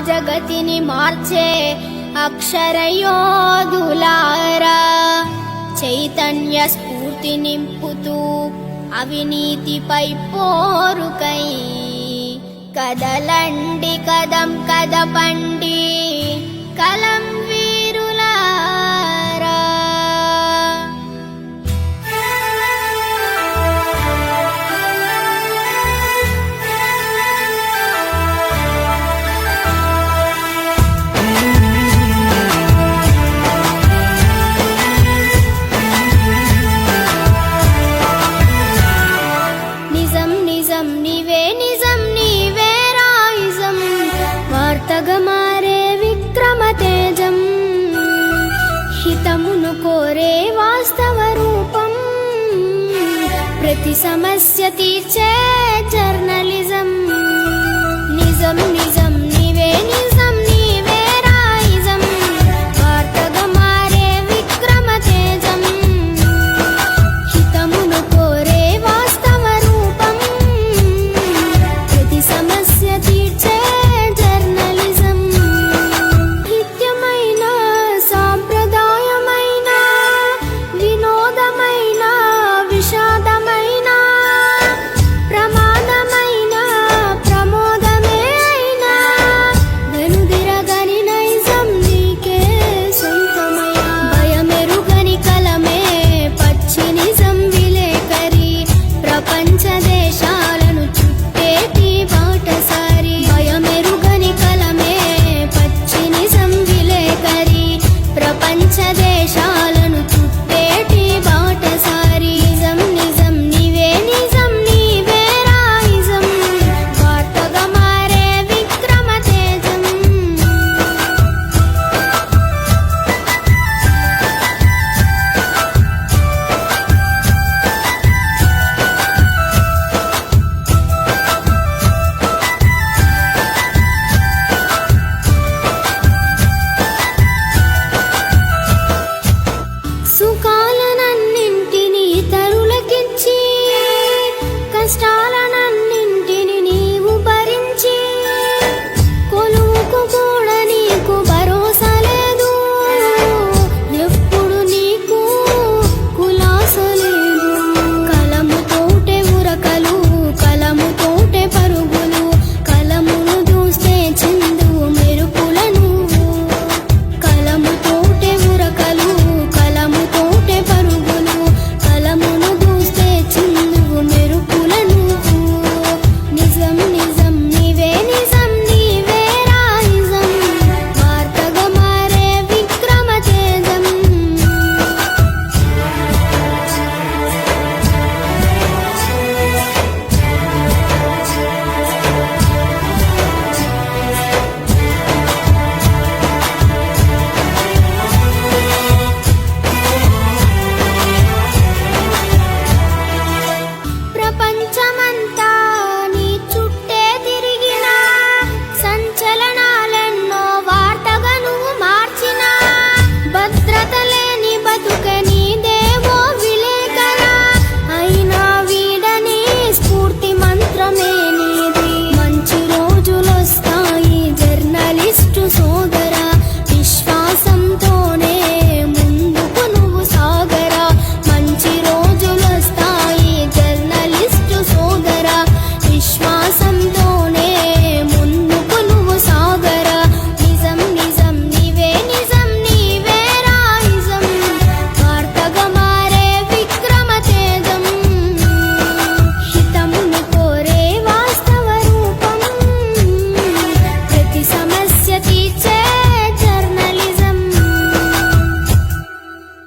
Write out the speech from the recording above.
జగతిని మార్చే అక్షరయోధులారా. చైతన్య స్ఫూర్తి నింపుతూ అవినీతిపై పోరుకై. కదలండి కదం కదపండి నిజం నీవే నిజం నీవే రాయిజం. వార్తగా మారే విక్రమ తేజం హితమును కోరే వాస్తవ రూపం. ప్రతి సమస్య తీర్చే జర్నలి